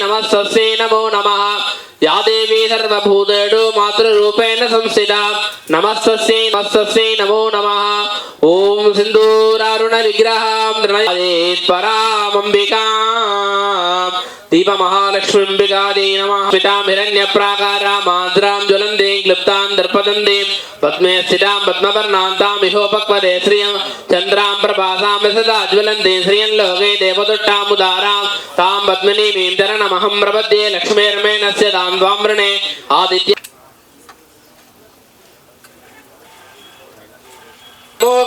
నమస్తస్యై నమో నమః. యా దేవీ సర్వభూతేడు మాతృరూపేణ సంస్థిత. నమస్తస్యై నమస్తస్యై నమో నమః. ఓం సింధూరారుణ విగ్రహాం పరామంబికా. దీపమహాలక్ష్మింబికాదే నమ. పితాం హిరణ్య ప్రాకారాం ఆంధ్రాం జ్వలందే క్లుప్తాం దర్పదందే. పద్మే స్థితాం పద్మవర్ణాంతాం ఇహోపక్వదే శ్రియం. చంద్రాం ప్రభాసాం విసదా జ్వలందే శ్రియం లోకే దేవదుట్టాం. ధరాముదారాం తాం పద్మినీమీం చరణమహం ప్రపద్యే. లక్ష్మీర్మేణస్య దాం ద్వామృణే ఆదిత్య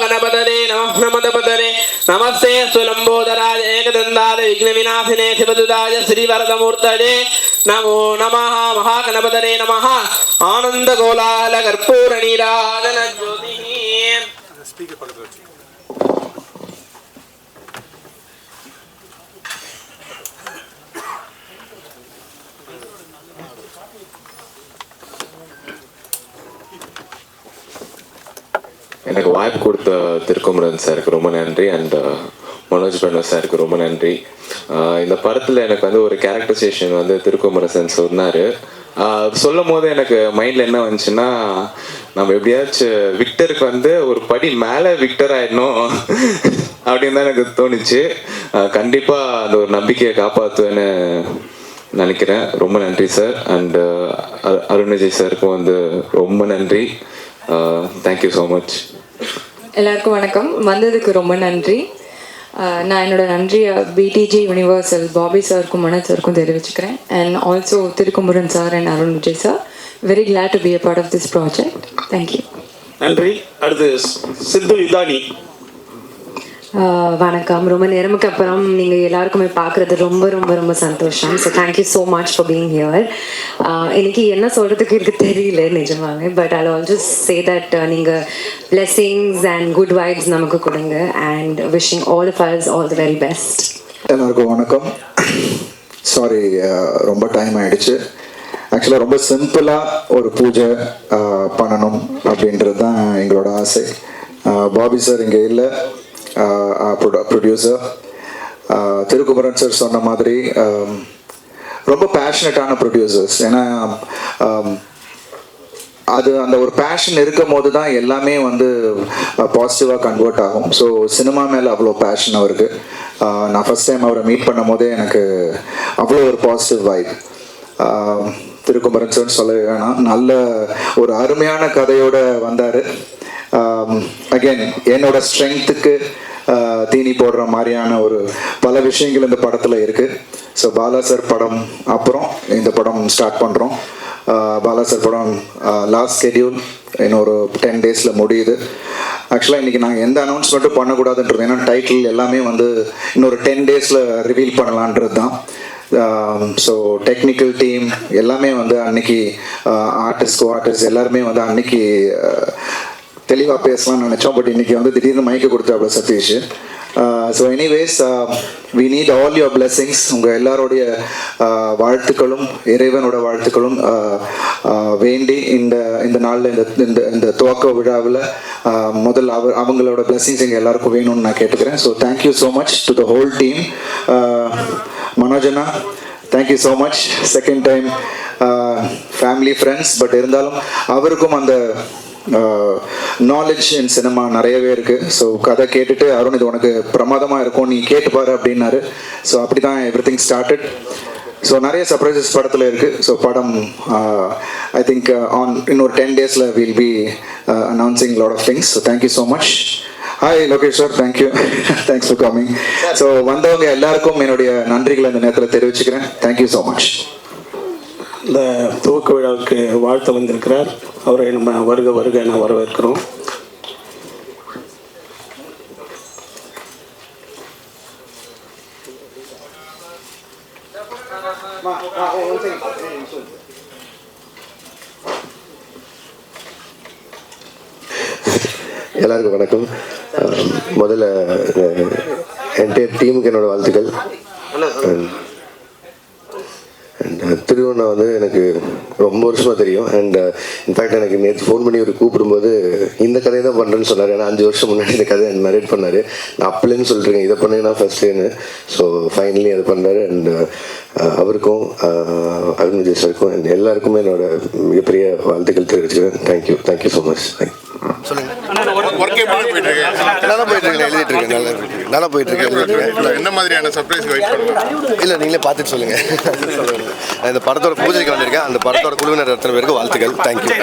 గణపతరే నమః నమదపతరే నమస్తే సులంబోదరాయ ఏకదండాయ విఘ్నవినాశినే నమో నమః మహాగణపతరే నమః. ఆనంద గోలాల కర్పూర జ్యోతి. எனக்கு வாய்ப்பு கொடுத்த திருக்குமரன் சாருக்கு ரொம்ப நன்றி அண்ட் uh, மனோஜ் பண்ண சாருக்கு ரொம்ப நன்றி. Uh, இந்த படத்தில் எனக்கு வந்து ஒரு கேரக்டரைசேஷன் வந்து திருக்குமரசன் சொன்னார். Uh, சொல்லும் போது எனக்கு மைண்டில் என்ன வந்துச்சுன்னா நம்ம எப்படியாச்சும் விக்டருக்கு வந்து ஒரு படி மேலே விக்டர் ஆயிடணும் அப்படின்னு தான் எனக்கு தோணுச்சு. கண்டிப்பாக அந்த ஒரு நம்பிக்கையை காப்பாற்றுவேன்னு நினைக்கிறேன். ரொம்ப நன்றி சார் அண்ட் அருண் விஜய் சாருக்கும் வந்து ரொம்ப நன்றி. தேங்க்யூ ஸோ மச் எல்லாருக்கும் வணக்கம். வந்ததுக்கு ரொம்ப நன்றி. நான் என்னோட நன்றியை பிடிஜி யூனிவர்சல் பாபி சாருக்கும் மனோஜ் சாருக்கும் தெரிவிச்சுக்கிறேன். And also Thirukumaran sir and Arun Vijay sir. Very glad to be a part of this project thank you நன்றி. அடுத்து சித்து இதானி வணக்கம். ரொம்ப நேரமுக்கு அப்புறம் நீங்கள் எல்லாருக்குமே பார்க்குறது ரொம்ப ரொம்ப ரொம்ப சந்தோஷம். So thank you so much for being here எனக்கு என்ன சொல்கிறதுக்கு எனக்கு தெரியல நிஜமாவே. But I also say that நீங்கள் blessings அண்ட் குட் வைப்ஸ் நமக்கு கொடுங்க. And wishing all of us all the very best எல்லாருக்கும் வணக்கம். சாரி ரொம்ப டைம் ஆயிடுச்சு. ஆக்சுவலாக ரொம்ப சிம்பிளாக ஒரு பூஜை பண்ணணும் அப்படின்றது தான் எங்களோட ஆசை. பாபி சார் இங்கே இல்லை. ப்ரொடியூசர் திருக்குமரன் சார் சொன்ன மாதிரி um, ரொம்ப பேஷனட்டான ப்ரொடியூசர்ஸ் ஏன்னா um, அது அந்த ஒரு பேஷன் இருக்கும் போது தான் எல்லாமே வந்து uh, பாசிட்டிவாக கன்வெர்ட் ஆகும். ஸோ சினிமா மேலே அவ்வளோ பேஷன் அவருக்கு. Uh, நான் ஃபஸ்ட் டைம் அவரை மீட் பண்ணும் போதே எனக்கு அவ்வளோ ஒரு பாசிட்டிவ் வைப் திருக்குமரன் சார் சொல்லவே வேணாம். நல்ல ஒரு அருமையான கதையோட வந்தார். அகைன் um, என்னோட ஸ்ட்ரென்த்துக்கு தீனி போடுற மாதிரியான ஒரு பல விஷயங்கள் இந்த படத்தில் இருக்குது ஸோ பாலா சார் படம் அப்புறம் இந்த படம் ஸ்டார்ட் பண்ணுறோம் பாலா சார் படம் லாஸ்ட் ஸ்கெடியூல் இன்னொரு டென் டேஸில் முடியுது. ஆக்சுவலாக இன்றைக்கி நாங்கள் எந்த அனௌன்ஸ்மெண்ட்டும் பண்ணக்கூடாதுன்றது ஏன்னா டைட்டில் எல்லாமே வந்து இன்னொரு டென் டேஸில் ரிவீல் பண்ணலான்றது தான். ஸோ டெக்னிக்கல் டீம் எல்லாமே வந்து அன்னைக்கு ஆர்டிஸ்ட் ஆர்டிஸ்ட் எல்லாருமே வந்து அன்னைக்கு தெளிவாக பேசலாம்னு நினச்சோம். பட் இன்னைக்கு வந்து திடீர்னு மைக்கு கொடுத்தாப்புல Sathish. So anyways we need all your blessings உங்கள் எல்லாருடைய வாழ்த்துக்களும் இறைவனோட வாழ்த்துக்களும் வேண்டி இந்த இந்த நாளில் இந்த இந்த இந்த துவக்க விழாவில் முதல் அவ அவங்களோட பிளெஸிங்ஸ் எங்கள் எல்லாருக்கும் வேணும்னு நான் கேட்டுக்கிறேன். So thank you so much to the whole team மனோஜனா thank you so much second time family friends but இருந்தாலும் அவருக்கும் அந்த நாலேஜ் இன் சினிமா நிறையவே இருக்குது ஸோ கதை கேட்டுட்டு அருண் இது உனக்கு பிரமாதமாக இருக்கும் நீ கேட்டு பாரு அப்படின்னாரு. ஸோ அப்படி தான் எவ்ரி திங் ஸ்டார்டட் ஸோ நிறைய சர்ப்ரைசஸ் படத்தில் இருக்குது ஸோ படம் ஐ திங்க் ஆன் இன்னொரு டென் டேஸில் will be announcing lot of things so thank you so much hi Lokesh sir thank you thanks for coming so வந்தவங்க எல்லாருக்கும் என்னுடைய நன்றிகளை இந்த நேரத்தில் தெரிவிச்சுக்கிறேன். தேங்க்யூ ஸோ மச் இந்த துவக்க விழாவுக்கு வாழ்த்து வந்திருக்கிறார். அவரை நம்ம வருக வருக என வரவேற்கிறோம். எல்லாருக்கும் வணக்கம். முதல்ல என்டையர் டீமுக்கு என்னோட வாழ்த்துக்கள். திருவண்ணா வந்து எனக்கு ரொம்ப வருஷமாக தெரியும். அண்ட் இன்ஃபேக்ட் எனக்கு நேற்று ஃபோன் பண்ணி ஒரு கூப்பிடும்போது இந்த கதையை தான் பண்ணுறேன்னு சொன்னார். ஏன்னா அஞ்சு வருஷம் முன்னாடி இந்த கதையை நரேட் பண்ணார். நான் அப்பலேருந்து சொல்லிட்டுருக்கேன் இதை பண்ணுங்கன்னா ஃபஸ்ட்டுன்னு ஸோ ஃபைனலி அதை பண்ணார். அண்ட் அவருக்கும் அருண் விஜய் சாருக்கும் அண்ட் எல்லாருக்குமே என்னோட மிகப்பெரிய வாழ்த்துக்கள் தெரிவிச்சுக்கிறேன். Thank you thank you so much thank work எப்படி போயிட்டு இருக்கு நல்லா போயிட்டு இருக்கேன் எழுதிட்டு இருக்கேன் நல்லா இருக்கு. நல்லா போயிட்டு இருக்கேன் இருக்கேன் என்ன மாதிரியான சர்ப்ரைஸ் வெயிட் பண்ணலாம் இல்லை நீங்களே பார்த்துட்டு சொல்லுங்கள் நான் இந்த படத்தோட பூஜைக்கு வந்திருக்கேன். அந்த படத்தோட குழுவினர் அத்தனை பேருக்கு வாழ்த்துக்கள். தேங்க்யூ